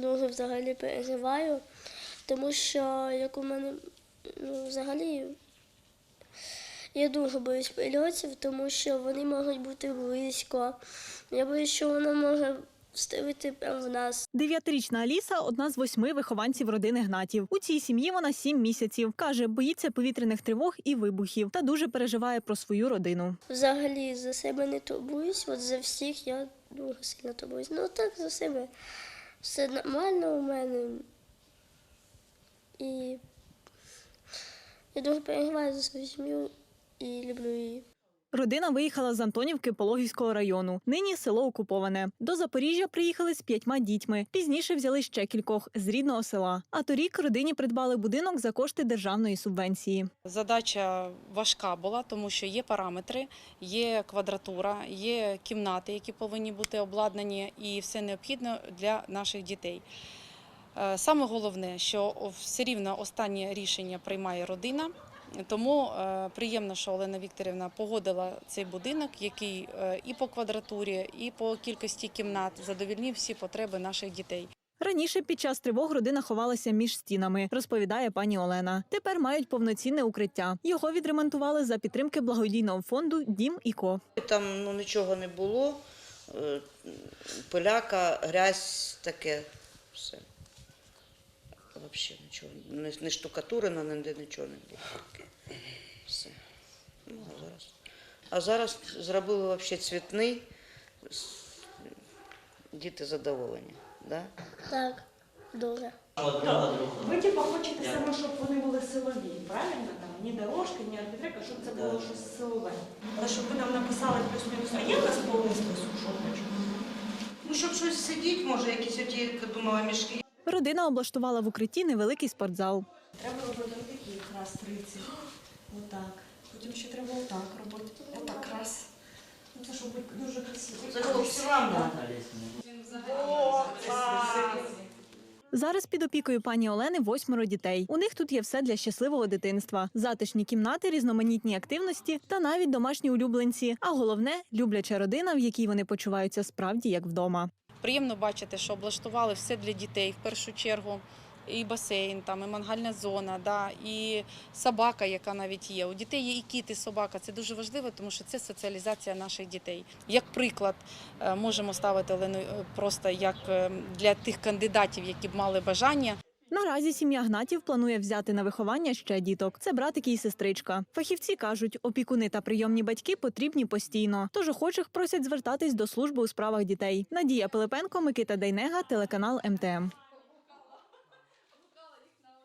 дуже взагалі переживаю, тому що як у мене ну, взагалі я дуже боюсь пильотів, тому що вони можуть бути близько. Я боюсь, що вона може вставити прямо в нас. Дев'ятирічна Аліса одна з восьми вихованців родини Гнатів. У цій сім'ї вона сім місяців. Каже, боїться повітряних тривог і вибухів та дуже переживає про свою родину. Взагалі за себе не турбуюсь, от за всіх я дуже сильно турбуюсь. Ну так за себе все нормально у мене. І я дуже переживаю за свою сім'ю і люблю її. Родина виїхала з Антонівки Пологівського району. Нині село окуповане. До Запоріжжя приїхали з п'ятьма дітьми. Пізніше взяли ще кількох з рідного села. А торік родині придбали будинок за кошти державної субвенції. Задача важка була, тому що є параметри, є квадратура, є кімнати, які повинні бути обладнані, і все необхідно для наших дітей. Е, Саме головне, що все рівно останнє рішення приймає родина. Тому е, приємно, що Олена Вікторівна погодила цей будинок, який е, і по квадратурі, і по кількості кімнат задовільнив всі потреби наших дітей. Раніше під час тривог родина ховалася між стінами, розповідає пані Олена. Тепер мають повноцінне укриття. Його відремонтували за підтримки благодійного фонду Дім і Ко. Там ну, нічого не було. Е, Поляка, грязь, таке все. Взагалі нічого. Не, не штукатурено, ніде нічого не було. Все. Ну, а зараз. А зараз зробили взагалі цвітний. Діти задоволені. Да? Так, дуже. Ви типу хочете саме, щоб вони були силові, правильно? Там ні дорожки, ні архітектор, щоб це було щось силове. Але щоб ви нам написали плюс-мінус, а є у нас повний список, що хочемо? Ну, щоб щось сидіти, може, якісь оті, як думала, мішки. Родина облаштувала в укритті невеликий спортзал. Треба робити отакі раз 30. Отак. Потім ще треба отак робити. Отак раз. Ну, це щоб дуже красиво. Це. Зараз під опікою пані Олени восьмеро дітей. У них тут є все для щасливого дитинства: затишні кімнати, різноманітні активності та навіть домашні улюбленці. А головне любляча родина, в якій вони почуваються справді як вдома. Приємно бачити, що облаштували все для дітей в першу чергу. І басейн, там, і мангальна зона, да, і собака, яка навіть є. У дітей є і кіт, і собака. Це дуже важливо, тому що це соціалізація наших дітей. Як приклад, е, можемо ставити Олену е, просто як е, для тих кандидатів, які б мали бажання. Наразі сім'я Гнатів планує взяти на виховання ще діток. Це братики і сестричка. Фахівці кажуть, опікуни та прийомні батьки потрібні постійно. Тож охочих просять звертатись до служби у справах дітей. Надія Пилипенко, Микита Дейнега, телеканал МТМ.